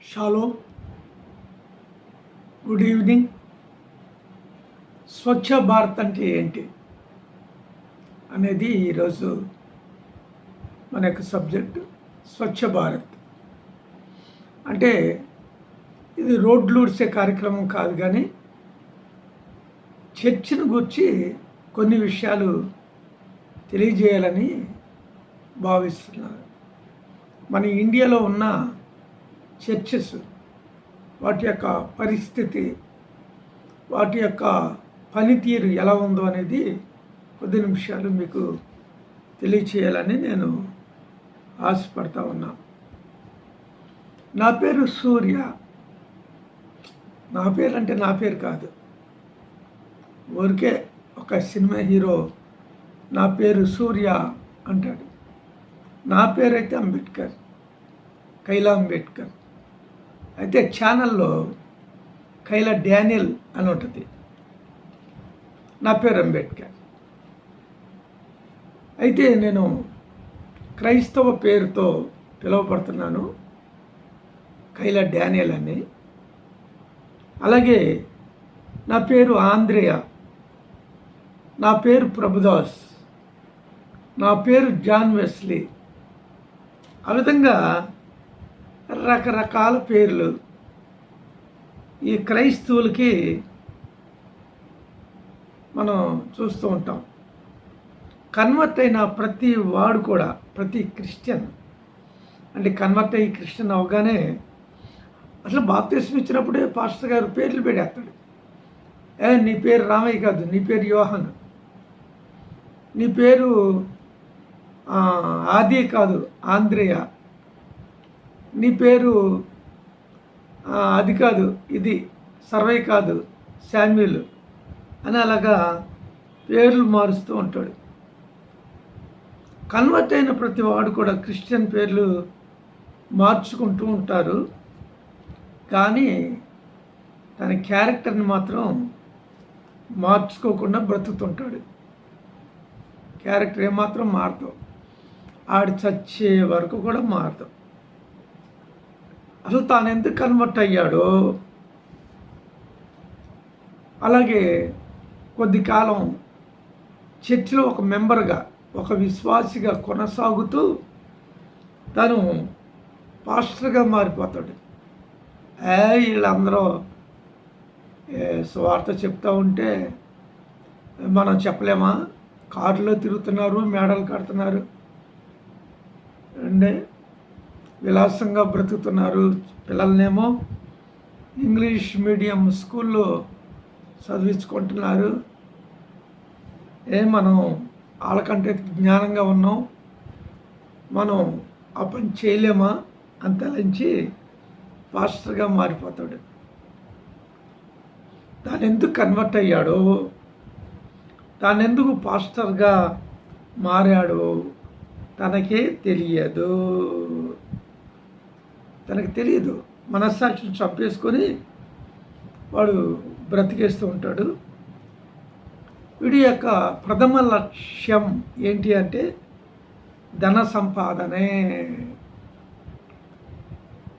Shallow good evening Swachh Bharat అంటే ఏంటి అనేది ఈరోజు మన యొక్క సబ్జెక్ట్ స్వచ్ఛ భారత్ అంటే ఇది రోడ్లు ఉడిసే కార్యక్రమం కాదు కానీ చర్చను గురించి కొన్ని విషయాలు తెలియజేయాలని భావిస్తున్నారు. మన ఇండియాలో ఉన్న చర్చెస్ వాటి యొక్క పరిస్థితి వాటి యొక్క పనితీరు ఎలా ఉందో అనేది కొద్ది నిమిషాలు మీకు తెలియచేయాలని నేను ఆశపడతా ఉన్నా. నా పేరు సూర్య. నా పేరు అంటే నా పేరు కాదు. ఊరికే ఒక సినిమా హీరో నా పేరు సూర్య అంటాడు. నా పేరైతే అంబేద్కర్ కైలా అంబేద్కర్ అయితే ఛానల్లో కైలా డానియల్ అని ఉంటుంది నా పేరు అంబేద్కర్. అయితే నేను క్రైస్తవ పేరుతో పిలువబడుతున్నాను. కైలా డానియల్ అని. అలాగే నా పేరు ఆంధ్రేయ నా పేరు ప్రభుదాస్. నా పేరు జాన్ వెస్లీ. ఆ విధంగా రకరకాల పేర్లు. ఈ క్రైస్తవులకి మనం చూస్తూ ఉంటాం. కన్వర్ట్ అయిన ప్రతి వాడు కూడా ప్రతి క్రిస్టియన్ అంటే కన్వర్ట్ అయ్యి క్రిస్టియన్ అవగానే అసలు బాప్తీసం ఇచ్చినప్పుడే పాస్టర్ గారు పేర్లు పెడేస్తాడు ఏ నీ పేరు రామయ్య కాదు నీ పేరు యోహన్. నీ పేరు ఆది కాదు ఆంధ్రేయ నీ పేరు అది కాదు ఇది సర్వే కాదు శామ్యుల్. అని అలాగా పేర్లు మారుస్తూ ఉంటాడు. కన్వర్ట్ అయిన ప్రతి వాడు కూడా క్రిస్టియన్ పేర్లు మార్చుకుంటూ ఉంటారు. కానీ తన క్యారెక్టర్ని మాత్రం మార్చుకోకుండా బ్రతుకుతుంటాడు. క్యారెక్టర్ ఏమాత్రం మారతావు ఆడు చచ్చే వరకు కూడా మారతావు అసలు తాను ఎందుకు కన్వర్ట్ అయ్యాడో? అలాగే కొద్ది కాలం చర్చిలో ఒక మెంబర్గా ఒక విశ్వాసిగా కొనసాగుతూ తను పాస్టర్గా మారిపోతాడు. ఏ వీళ్ళందరూ స్వార్థ చెప్తూ ఉంటే మనం చెప్పలేమా? కారులో తిరుగుతున్నారు మేడలు కడుతున్నారు. అంటే విలాసంగా బ్రతుకుతున్నారు. పిల్లలనేమో ఇంగ్లీష్ మీడియం స్కూల్లో చదివించుకుంటున్నారు. ఏ మనం వాళ్ళకంటే జ్ఞానంగా ఉన్నాం. మనం ఆ పని చేయలేమా అంతలించి పాస్టర్గా మారిపోతాడు. తాను ఎందుకు కన్వర్ట్ అయ్యాడో? తాను ఎందుకు పాస్టర్గా మారాడో? తనకే తెలియదు. తనకు తెలియదు. మనస్సాక్షిని చంపేసుకొని వాడు బ్రతికేస్తూ ఉంటాడు. వీడి యొక్క ప్రథమ లక్ష్యం ఏంటి అంటే ధన సంపాదనే.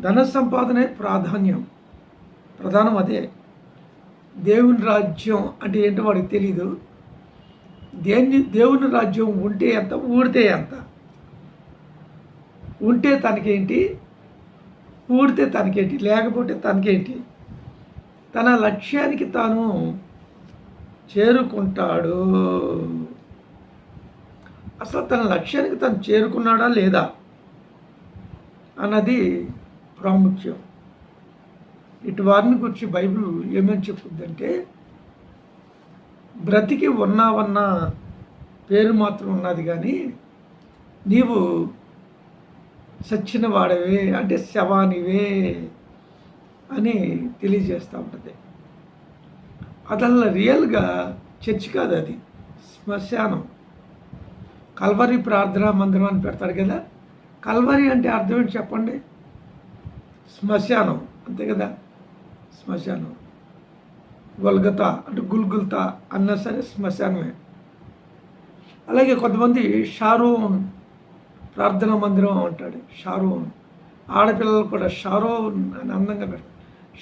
ధన సంపాదనే ప్రాధాన్యం. ప్రధానం అదే. దేవుని రాజ్యం అంటే ఏంటో వాడికి తెలీదు. దేన్ని దేవుని రాజ్యం ఉంటే ఎంత ఊడితే ఎంత? ఉంటే తనకేంటి? ఊడితే తనకేంటి? లేకపోతే తనకేంటి? తన లక్ష్యానికి తాను చేరుకుంటాడు. అసలు తన లక్ష్యానికి తను చేరుకున్నాడా లేదా అన్నది ప్రాముఖ్యం. ఇటు వారిని గురించి బైబిల్ ఏమని చెప్పుద్దంటే బ్రతికి ఉన్నావన్న పేరు మాత్రం ఉన్నది కానీ నీవు సచ్చిన వాడవే అంటే శవానివే అని తెలియజేస్తూ ఉంటుంది. అదల్లా రియల్గా చర్చ్ కాదు అది శ్మశానం. కల్వరి ప్రార్థనా మందిరం అని పెడతాడు కదా కల్వరి అంటే అర్థం ఏంటి చెప్పండి? శ్మశానం అంతే కదా? శ్మశానం. గొల్గత అంటే గుల్గుల్తా అన్నా సరే శ్మశానమే. అలాగే కొంతమంది షారూన్ ప్రార్థనా మందిరం అంటాడు షారూన్. ఆడపిల్లలు కూడా షారోన్ అని అందంగా పెడతారు.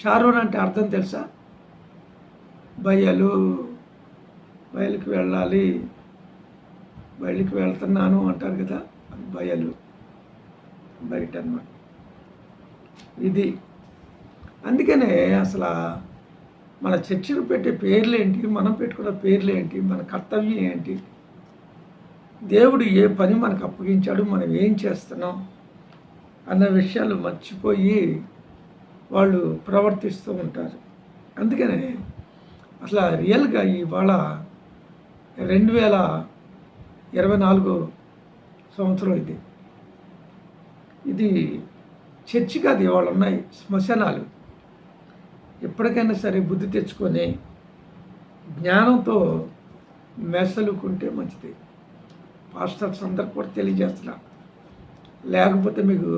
షారోన్ అంటే అర్థం తెలుసా? బయ్యలు బయలుకి వెళ్ళాలి బయలుకి వెళ్తున్నాను అంటారు కదా బయలు బయట అన్నమాట. ఇది. అందుకనే అసలు మన చర్చలు పెట్టే పేర్లు ఏంటి మనం పెట్టుకున్న పేర్లు ఏంటి మన కర్తవ్యం ఏంటి దేవుడు ఏ పని మనకు అప్పగించాడు మనం ఏం చేస్తున్నాం అన్న విషయాలు మర్చిపోయి వాళ్ళు ప్రవర్తిస్తూ ఉంటారు. అందుకనే అసలు రియల్గా ఇవాళ రెండు వేల ఇరవై నాలుగు సంవత్సరం ఇది. ఇది చర్చి కాదు ఇవాళ ఉన్నాయి శ్మశానాలు. ఎప్పటికైనా సరే బుద్ధి తెచ్చుకొని జ్ఞానంతో మెసలుకుంటే మంచిది. పాస్టర్స్ అందరు కూడా తెలియజేస్తున్నా లేకపోతే మీకు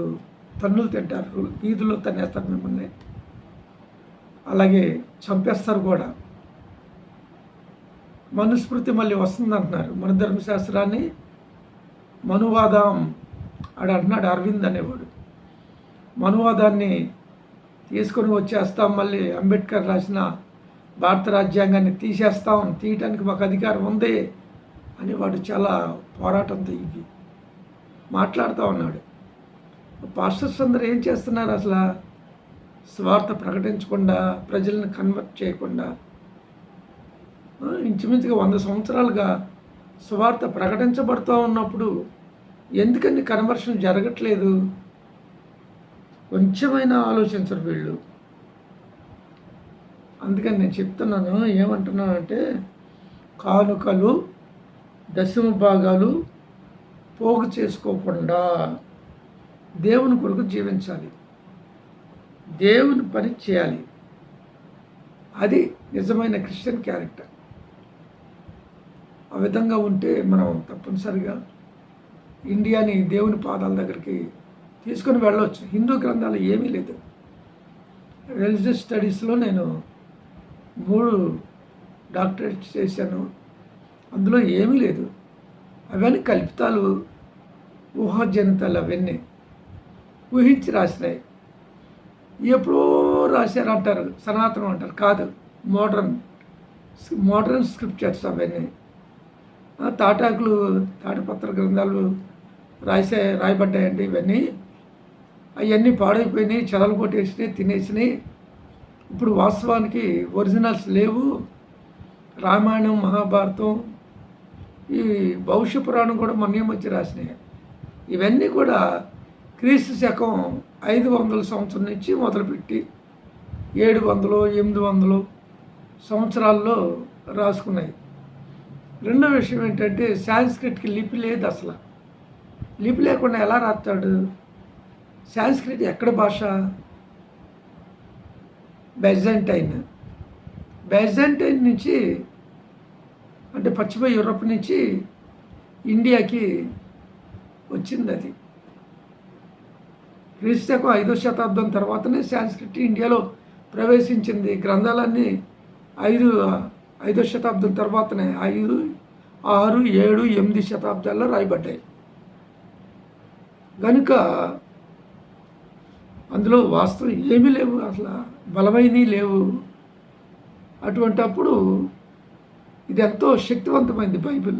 తన్నులు తింటారు వీధుల్లో తన్నేస్తారు మిమ్మల్ని. అలాగే చంపేస్తారు కూడా. మనుస్మృతి మళ్ళీ వస్తుందంటున్నారు. మన ధర్మశాస్త్రాన్ని మనువాదం ఆడు అంటున్నాడు అరవింద్ అనేవాడు. మనువాదాన్ని తీసుకొని వచ్చేస్తాం మళ్ళీ అంబేద్కర్ రాసిన భారత రాజ్యాంగాన్ని తీసేస్తాం తీయటానికి మాకు అధికారం ఉంది. అని వాడు చాలా పోరాటంతో ఇవి మాట్లాడుతూ ఉన్నాడు. పాస్టర్స్ అందరూ ఏం చేస్తున్నారు అసలు? స్వార్థ ప్రకటించకుండా ప్రజలను కన్వర్ట్ చేయకుండా ఇంచుమించుగా వంద సంవత్సరాలుగా స్వార్థ ప్రకటించబడుతూ ఉన్నప్పుడు ఎందుకని కన్వర్షన్ జరగట్లేదు? కొంచెమైనా ఆలోచించరు వీళ్ళు. అందుకని నేను చెప్తున్నాను ఏమంటున్నానంటే కానుకలు దశమ భాగాలు పోగు చేసుకోకుండా దేవుని కొరకు జీవించాలి. దేవుని పని చేయాలి. అది నిజమైన క్రిస్టియన్ క్యారెక్టర్. ఆ విధంగా ఉంటే మనం తప్పనిసరిగా ఇండియాని దేవుని పాదాల దగ్గరికి తీసుకొని వెళ్ళవచ్చు. హిందూ గ్రంథాలు ఏమీ లేదు. రిలీజియస్ స్టడీస్లో నేను మూడు డాక్టరేట్ చేశాను. అందులో ఏమీ లేదు. అవన్నీ కల్పితాలు ఊహాజనితాలు అవన్నీ ఊహించి రాసినాయి. ఎప్పుడో రాశారంటారు సనాతనం అంటారు కాదు మోడర్న్ మోడర్న్ స్క్రిప్చర్స్ అవన్నీ. తాటాకులు తాటపత్ర గ్రంథాలు రాసే రాయబడ్డాయండి ఇవన్నీ. అవన్నీ పాడైపోయినాయి చెదలు కొట్టేసినాయి తినేసినాయి. ఇప్పుడు వాస్తవానికి ఒరిజినల్స్ లేవు. రామాయణం మహాభారతం ఈ భవిష్య పురాణం కూడా మొన్న మధ్య రాసినాయి. ఇవన్నీ కూడా క్రీస్తు శకం ఐదు వందల సంవత్సరం నుంచి మొదలుపెట్టి ఏడు వందలు ఎనిమిది వందలు సంవత్సరాల్లో రాసుకున్నాయి. రెండో విషయం ఏంటంటే సాంస్క్రిట్కి లిపి లేదు అసలు. లిపి లేకుండా ఎలా రాస్తాడు? సాంస్క్రిట్ ఎక్కడ భాష? బెజంటైన్. బెజంటైన్ నుంచి అంటే పశ్చిమ యూరప్ నుంచి ఇండియాకి వచ్చింది అది క్రీస్తుకు ఐదో శతాబ్దం తర్వాతనే సాంస్క్రిట్ ఇండియాలో ప్రవేశించింది. గ్రంథాలన్నీ ఐదు ఐదో శతాబ్దం తర్వాతనే ఐదు ఆరు ఏడు ఎనిమిది శతాబ్దాల్లో రాయబడ్డాయి. కనుక అందులో వాస్తవం ఏమీ లేవు. అసలు బలమైనవి లేవు. అటువంటి అప్పుడు ఇది ఎంతో శక్తివంతమైంది బైబిల్.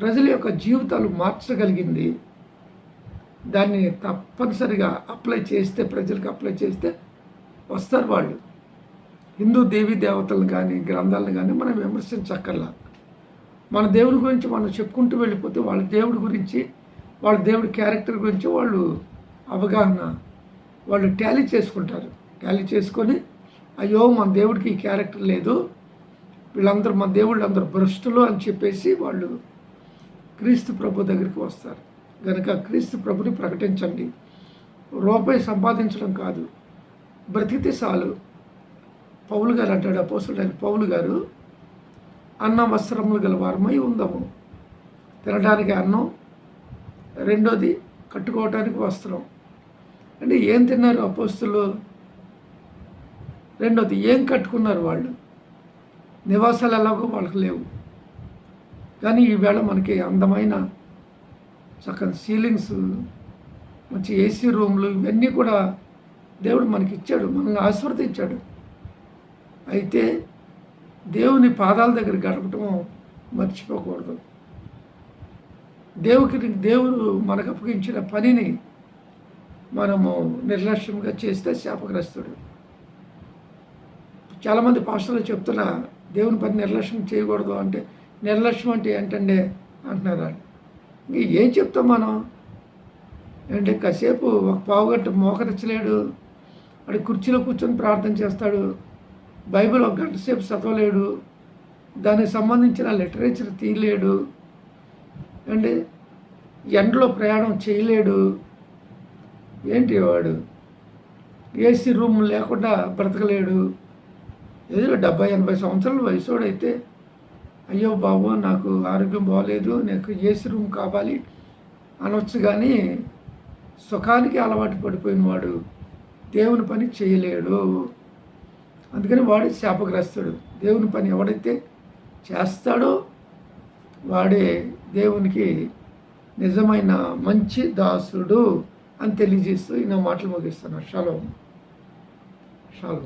ప్రజల యొక్క జీవితాలు మార్చగలిగింది. దాన్ని తప్పనిసరిగా అప్లై చేస్తే ప్రజలకు అప్లై చేస్తే వస్తారు వాళ్ళు. హిందూ దేవీ దేవతలను కానీ గ్రంథాలను కానీ మనం విమర్శించక్కర్లా. మన దేవుడి గురించి మనం చెప్పుకుంటూ వెళ్ళిపోతే వాళ్ళ దేవుడి గురించి వాళ్ళ దేవుడి క్యారెక్టర్ గురించి వాళ్ళు అవగాహన వాళ్ళు టాలీ చేసుకుంటారు. టాలీ చేసుకొని అయ్యో మన దేవుడికి ఈ క్యారెక్టర్ లేదు. వీళ్ళందరూ మన దేవుళ్ళు అందరూ భ్రష్టులు అని చెప్పేసి వాళ్ళు క్రీస్తు ప్రభు దగ్గరికి వస్తారు. కనుక క్రీస్తు ప్రభుని ప్రకటించండి. రూపాయి సంపాదించడం కాదు. బ్రతికితే చాలు. పౌలు గారు అంటాడు అపోసుడైన పౌలు గారు అన్న వస్త్రములు గల వారమై ఉందాము. తినడానికి అన్నం రెండోది కట్టుకోవటానికి వస్త్రం. అంటే ఏం తిన్నారు అపోస్తులు? రెండోది ఏం కట్టుకున్నారు వాళ్ళు? నివాసాలు ఎలాగో వాళ్ళకి లేవు. కానీ ఈవేళ మనకి అందమైన చక్కని సీలింగ్స్ మంచి ఏసీ రూమ్లు ఇవన్నీ కూడా దేవుడు మనకి ఇచ్చాడు మనల్ని ఆశీర్వదించాడు. అయితే దేవుని పాదాల దగ్గర గడపటం మర్చిపోకూడదు. దేవుకి దేవుడు మనకు అప్పగించిన పనిని మనము నిర్లక్ష్యంగా చేస్తే శాపగ్రస్తుడు. చాలామంది పాస్టర్లు చెప్తున్నా దేవుని పని నిర్లక్ష్యం చేయకూడదు అంటే నిర్లక్ష్యం అంటే ఏంటంటే అంటున్నారు ఏం చెప్తాం మనం? అంటే కాసేపు ఒక పావుగట్టు మోకరించలేడు వాడి కుర్చీలో కూర్చొని ప్రార్థన చేస్తాడు బైబిల్ ఒక గంట సేపు చదవలేడు దానికి సంబంధించిన లిటరేచర్ తీయలేడు అండి ఎండలో ప్రయాణం చేయలేడు. ఏంటి వాడు? ఏసీ రూమ్ లేకుండా బ్రతకలేడు. ఏదో డెబ్బై ఎనభై సంవత్సరాల వయసుడైతే అయితే అయ్యో బాబు నాకు ఆరోగ్యం బాగోలేదు నాకు ఏసీ రూమ్ కావాలి అనొచ్చు కానీ సుఖానికి అలవాటు పడిపోయిన వాడు దేవుని పని చేయలేడు. అందుకని వాడు శాపగ్రస్తుడు. దేవుని పని ఎవడైతే చేస్తాడో వాడే దేవునికి నిజమైన మంచి దాసుడు అని తెలియజేస్తూ ఈ నా మాటలు ముగిస్తున్నాను. Shallow shallow